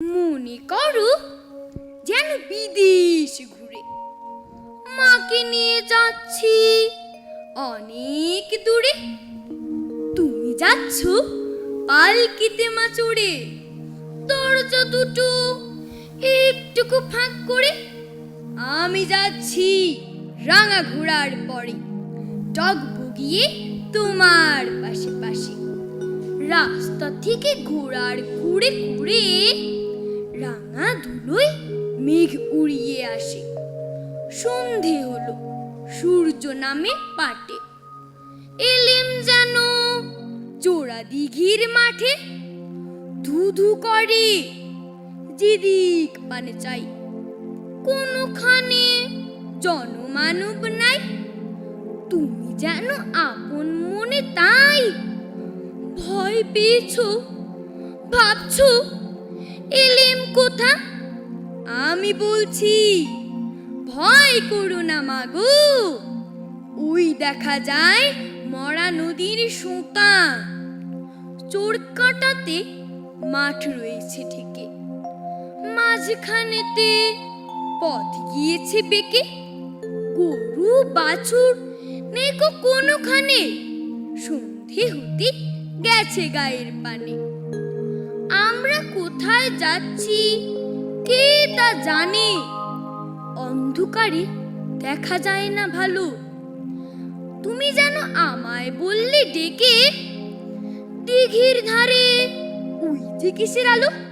মনে করো যেন বিদেশ ঘুরে মাকে নিয়ে যাচ্ছি। অনেক দূরে। তুমি যাচ্ছ পালকিতে মা চড়ে দরজা দুটো একটুকু ফাঁক করে। আমি যাচ্ছি রাঙা ঘোড়ার পরে। টগ বগিয়ে তোমার পাশে পাশে। রাস্তা থেকে ঘোড়ার ঘুরে কুড়ে উড়িয়ে আসে। সন্ধে হলো, সূর্য নামে পাটে। এলেম যেন চোরা দিঘির মাঠে। ধু ধু করে যেদিক পানে চাই। কোনোখানে জনমানব নাই। তুমি যেন আপন মনে তাই। ভয় পেয়েছ, ভাবছ, এলেম কোথা? আমি বলছি, ভয় করো না মাগো ওই দেখা যায় মরা নদীর সোঁতা। চোর কাটাতে মাঠ রয়েছে ঠিকে মাঝখানেতে পথ গিয়েছে বেঁকে। গরু, বাছুর গো কোনোখানে সন্ধে হতে গেছে গায়ের পানে। আমরা কোথায় যাচ্ছি, কে তা জানি। অন্ধকারে দেখা যায় না ভালো। তুমি যেন আমায় বললে ডেকে। দিঘির ধারে। ওই যে কিসের আলো?